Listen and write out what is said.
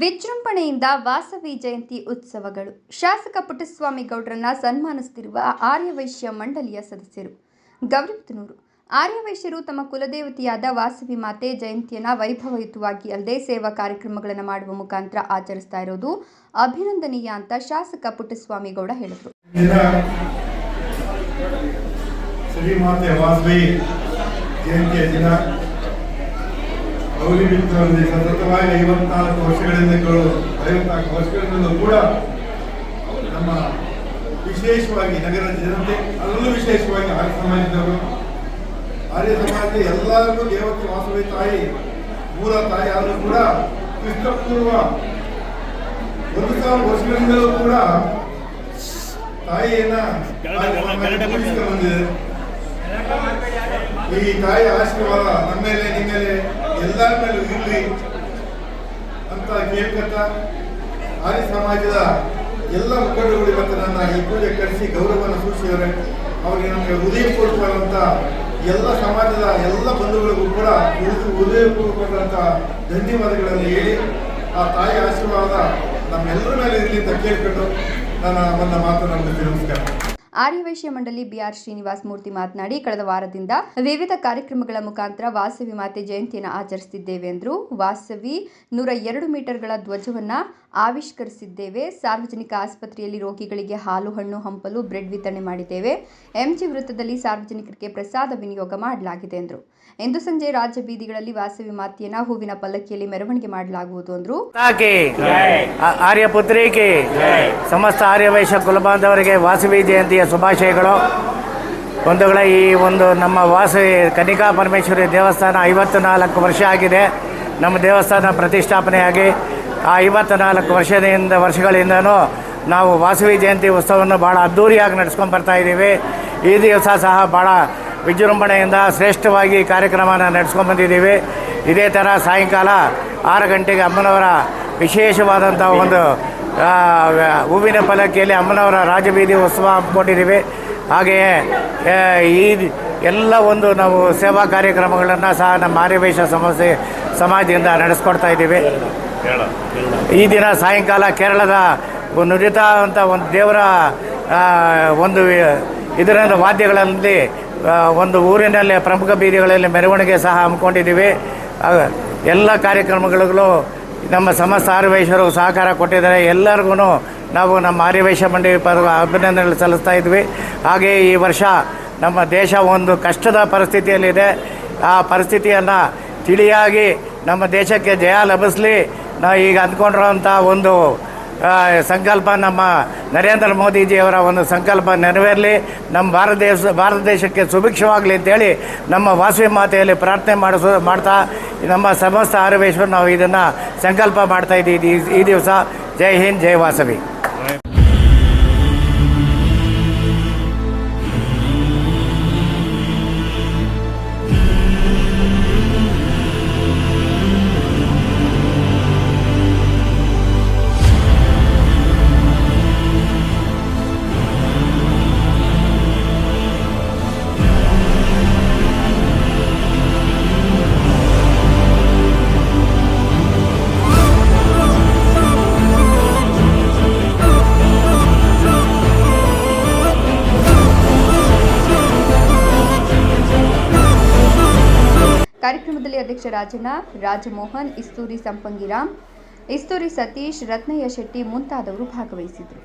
ವಿಜೃಂಭಣೆಯಿಂದ ವಾಸವಿ ಜಯಂತಿ ಉತ್ಸವಗಳು. ಶಾಸಕ ಪುಟ್ಟಸ್ವಾಮಿ ಗೌಡ್ರನ್ನ ಸನ್ಮಾನಿಸುತ್ತಿರುವ ಆರ್ಯವೈಶ್ಯ ಮಂಡಳಿಯ ಸದಸ್ಯರು. ಗೌರಿಬಿದನೂರು ಆರ್ಯವೈಶ್ಯರು ತಮ್ಮ ಕುಲದೇವತೆಯಾದ ವಾಸವಿ ಮಾತೆ ಜಯಂತಿಯನ್ನು ವೈಭವಯುತವಾಗಿ ಅಲ್ಲದೆ ಸೇವಾ ಕಾರ್ಯಕ್ರಮಗಳನ್ನು ಮಾಡುವ ಮುಖಾಂತರ ಆಚರಿಸ್ತಾ ಇರೋದು ಅಭಿನಂದನೀಯ ಅಂತ ಶಾಸಕ ಪುಟ್ಟಸ್ವಾಮಿ ಗೌಡ ಹೇಳಿದರು. ಜಯಂತಿಯ ದಿನ ಗೌರಿ ಮಿತ್ರರಲ್ಲಿ ಸತತವಾಗಿ ಐವತ್ನಾಲ್ಕು ವರ್ಷಗಳಿಂದಲೂ ಐವತ್ನಾಲ್ಕು ವರ್ಷಗಳಿಂದಲೂ ಕೂಡ ನಮ್ಮ ವಿಶೇಷವಾಗಿ ನಗರದ ಜನತೆ ಅಲ್ಲೂ ವಿಶೇಷವಾಗಿ ಆರ್ಯ ಸಮಾಜದವರು. ಆರ್ಯ ಸಮಾಜ ಎಲ್ಲರಿಗೂ ದೇವತೆ ವಾಸವಿ ತಾಯಿ, ಮೂಲ ತಾಯಿ ಆದರೂ ಕೂಡ ಕ್ರಿಸ್ತಪೂರ್ವ ಒಂದು ಸಾವಿರ ವರ್ಷಗಳಿಂದಲೂ ಕೂಡ ತಾಯಿಯನ್ನ ಬಂದಿದೆ. ಈ ತಾಯಿ ಆಶೀರ್ವಾದ ನಮ್ಮ ಮೇಲೆ ನಿಮ್ಮ ಮೇಲೆ ಎಲ್ಲರ ಮೇಲೂ ಇರಲಿ ಅಂತ ಕೇಳ್ಕತ್ತ ಆರ್ಯ ಸಮಾಜದ ಎಲ್ಲ ಮುಖಂಡರುಗಳು ಇವತ್ತು ನನ್ನ ಈ ಪೂಜೆ ಕರೆಸಿ ಗೌರವವನ್ನು ಸೂಚಿಸಿದ್ದಾರೆ ಅವರಿಗೆ ನಮಗೆ ಹೃದಯಪೂರ್ವಕವಾದಂಥ ಎಲ್ಲ ಸಮಾಜದ ಎಲ್ಲ ಬಂಧುಗಳಿಗೂ ಕೂಡ ಹೃದಯ- ಹೃದಯಪೂರ್ವಕವಾದಂಥ ಧನ್ಯವಾದಗಳನ್ನು ಹೇಳಿ, ಆ ತಾಯಿ ಆಶೀರ್ವಾದ ನಮ್ಮೆಲ್ಲರ ಮೇಲೆ ಇರಲಿ ಅಂತ ಕೇಳ್ಕೊಂಡು ನನ್ನ ನನ್ನ ಮಾತನ್ನು ನಮಸ್ಕಾರ. ಆರ್ಯವೈಶ್ಯ ಮಂಡಳಿ ಬಿಆರ್ ಶ್ರೀನಿವಾಸ್ ಮೂರ್ತಿ ಮಾತನಾಡಿ, ಕಳೆದ ವಾರದಿಂದ ವಿವಿಧ ಕಾರ್ಯಕ್ರಮಗಳ ಮುಖಾಂತರ ವಾಸವಿ ಮಾತೆ ಜಯಂತಿಯನ್ನು ಆಚರಿಸುತ್ತಿದ್ದೇವೆ ಎಂದರು ವಾಸವಿ ನೂರ ಎರಡು ಮೀಟರ್ಗಳ ಧ್ವಜವನ್ನ ಆವಿಷ್ಕರಿಸಿದ್ದೇವೆ. ಸಾರ್ವಜನಿಕ ಆಸ್ಪತ್ರೆಯಲ್ಲಿ ರೋಗಿಗಳಿಗೆ ಹಾಲು, ಹಣ್ಣು, ಹಂಪಲು, ಬ್ರೆಡ್ ವಿತರಣೆ ಮಾಡಿದ್ದೇವೆ. ಎಂಜಿ ವೃತ್ತದಲ್ಲಿ ಸಾರ್ವಜನಿಕರಿಗೆ ಪ್ರಸಾದ ವಿನಿಯೋಗ ಮಾಡಲಾಗಿದೆ ಎಂದರು ಇಂದು ಸಂಜೆ ರಾಜ್ಯ ಬೀದಿಗಳಲ್ಲಿ ವಾಸವಿ ಮಾತೆಯನ್ನ ಹೂವಿನ ಪಲ್ಲಕ್ಕಿಯಲ್ಲಿ ಮೆರವಣಿಗೆ ಮಾಡಲಾಗುವುದು ಅಂದ್ರು. ಆರ್ಯ ಪುತ್ರಿಕೆ ಸಮಸ್ತ ಆರ್ಯವೈಶ್ಯ ಕುಲಬಾಂಧವರಿಗೆ ವಾಸವಿ ಜಯಂತಿಯ ಶುಭಾಶಯಗಳು. ಬಂಧುಗಳ ಈ ಒಂದು ನಮ್ಮ ವಾಸವಿ ಕನಿಕಾ ಪರಮೇಶ್ವರಿ ದೇವಸ್ಥಾನ ಐವತ್ತು ನಾಲ್ಕು ವರ್ಷ ಆಗಿದೆ. ನಮ್ಮ ದೇವಸ್ಥಾನ ಪ್ರತಿಷ್ಠಾಪನೆಯಾಗಿ ಆ ಐವತ್ತು ನಾಲ್ಕು ವರ್ಷದಿಂದ, ವರ್ಷಗಳಿಂದನೂ ನಾವು ವಾಸವಿ ಜಯಂತಿ ಉತ್ಸವವನ್ನು ಭಾಳ ಅದ್ಧೂರಿಯಾಗಿ ನಡೆಸ್ಕೊಂಡು ಬರ್ತಾ ಇದ್ದೀವಿ. ಈ ದಿವಸ ಸಹ ಭಾಳ ವಿಜೃಂಭಣೆಯಿಂದ ಶ್ರೇಷ್ಠವಾಗಿ ಕಾರ್ಯಕ್ರಮನ ನಡೆಸ್ಕೊಂಡು ಬಂದಿದ್ದೀವಿ. ಇದೇ ಥರ ಸಾಯಂಕಾಲ ಆರು ಗಂಟೆಗೆ ಅಮ್ಮನವರ ವಿಶೇಷವಾದಂಥ ಒಂದು ಹೂವಿನ ಪಲ್ಲಕ್ಕಿಯಲ್ಲಿ ಅಮ್ಮನವರ ರಾಜಬೀದಿ ಉತ್ಸವ ಹಮ್ಮಿಕೊಂಡಿದ್ದೀವಿ. ಹಾಗೆಯೇ ಈ ಎಲ್ಲ ಒಂದು ನಾವು ಸೇವಾ ಕಾರ್ಯಕ್ರಮಗಳನ್ನು ಸಹ ನಮ್ಮ ಆರ್ಯವೇಶ ಸಮಸ್ಯೆ ಸಮಾಜದಿಂದ ನಡೆಸ್ಕೊಡ್ತಾ ಇದ್ದೀವಿ. ಈ ದಿನ ಸಾಯಂಕಾಲ ಕೇರಳದ ನುರಿತ ಅಂತ ಒಂದು ದೇವರ ಒಂದು ಇದರಿಂದ ವಾದ್ಯಗಳಲ್ಲಿ ಒಂದು ಊರಿನಲ್ಲಿ ಪ್ರಮುಖ ಬೀದಿಗಳಲ್ಲಿ ಮೆರವಣಿಗೆ ಸಹ ಹಮ್ಮಿಕೊಂಡಿದ್ದೀವಿ. ಎಲ್ಲ ಕಾರ್ಯಕ್ರಮಗಳಿಗೂ ನಮ್ಮ ಸಮಸ್ತ ಆರ್ಯವೈಶ್ಯರು ಸಹಕಾರ ಕೊಟ್ಟಿದ್ದಾರೆ. ಎಲ್ಲರಿಗೂ ನಾವು ನಮ್ಮ ಆರ್ಯವೈಶ್ಯ ಮಂಡಳಿ ಪರ ಅಭಿನಂದನೆ ಸಲ್ಲಿಸ್ತಾ ಇದ್ವಿ. ಹಾಗೆಯೇ ಈ ವರ್ಷ ನಮ್ಮ ದೇಶ ಒಂದು ಕಷ್ಟದ ಪರಿಸ್ಥಿತಿಯಲ್ಲಿದೆ. ಆ ಪರಿಸ್ಥಿತಿಯನ್ನು ತಿಳಿಯಾಗಿ ನಮ್ಮ ದೇಶಕ್ಕೆ ಜಯ ಲಭಿಸಲಿ. ನಾವು ಈಗ ಅಂದ್ಕೊಂಡಿರೋಂಥ ಒಂದು ಸಂಕಲ್ಪ ನಮ್ಮ ನರೇಂದ್ರ ಮೋದಿಜಿಯವರ ಒಂದು ಸಂಕಲ್ಪ ನೆರವೇರಲಿ. ನಮ್ಮ ಭಾರತ ದೇಶ, ಭಾರತ ದೇಶಕ್ಕೆ ಸುಭಿಕ್ಷವಾಗಲಿ ಅಂತೇಳಿ ನಮ್ಮ ವಾಸವಿ ಮಾತೆಯಲ್ಲಿ ಪ್ರಾರ್ಥನೆ ಮಾಡಿಸೋ, ಮಾಡ್ತಾ ನಮ್ಮ ಸಮಸ್ತ ಆರವೇಶ್ವರ ನಾವು ಇದನ್ನು ಸಂಕಲ್ಪ ಮಾಡ್ತಾ ಇದ್ದೀವಿ ಈ- ದಿವಸ. ಜೈ ಹಿಂದ್ ಜೈ ವಾಸವಿ. ಕಾರ್ಯಕ್ರಮದಲ್ಲಿ ಅಧ್ಯಕ್ಷ ರಾಜಣ್ಣ ರಾಜಮೋಹನ್ ಇಸ್ತೂರಿ ಸಂಪಂಗಿರಾಮ್ ಇಸ್ತೂರಿ ಸತೀಶ್ ರತ್ನಯ್ಯ ಶೆಟ್ಟಿ ಮುಂತಾದವರು ಭಾಗವಹಿಸಿದರು